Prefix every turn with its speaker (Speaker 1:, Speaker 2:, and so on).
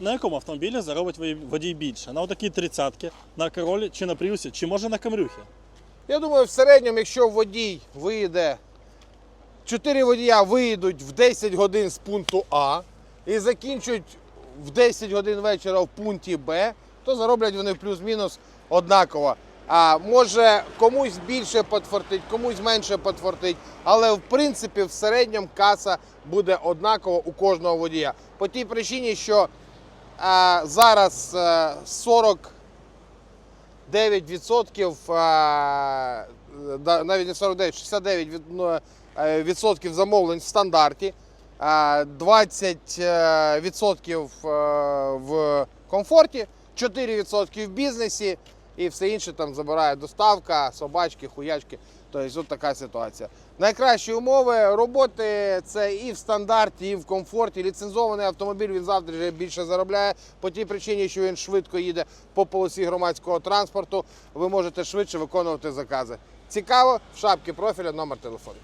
Speaker 1: На якому автомобілі заробить водій- більше? На отакій тридцятки, на королі чи на пріусі, чи може на камрюхі?
Speaker 2: Я думаю, в середньому, якщо водій виїде, 4 водія виїдуть в 10 годин з пункту А і закінчують в 10 годин вечора в пункті Б, то зароблять вони плюс-мінус однаково. А може комусь більше подфартить, комусь менше подфартить, але в принципі в середньому каса буде однакова у кожного водія. По тій причині, що зараз е, 40 9% да, навіть не 49, 69 від- ну, е, замовлень в стандарті, а, 20 е, відсотків е, в комфорті, 4% в бізнесі і все інше там забирає доставка, собачки, хуячки. Тобто от така ситуація. Найкращі умови роботи це і в стандарті, і в комфорті. Ліцензований автомобіль він завжди вже більше заробляє по тій причині, що він швидко їде по полосі громадського транспорту. Ви можете швидше виконувати закази. Цікаво, в шапці профіля номер телефону.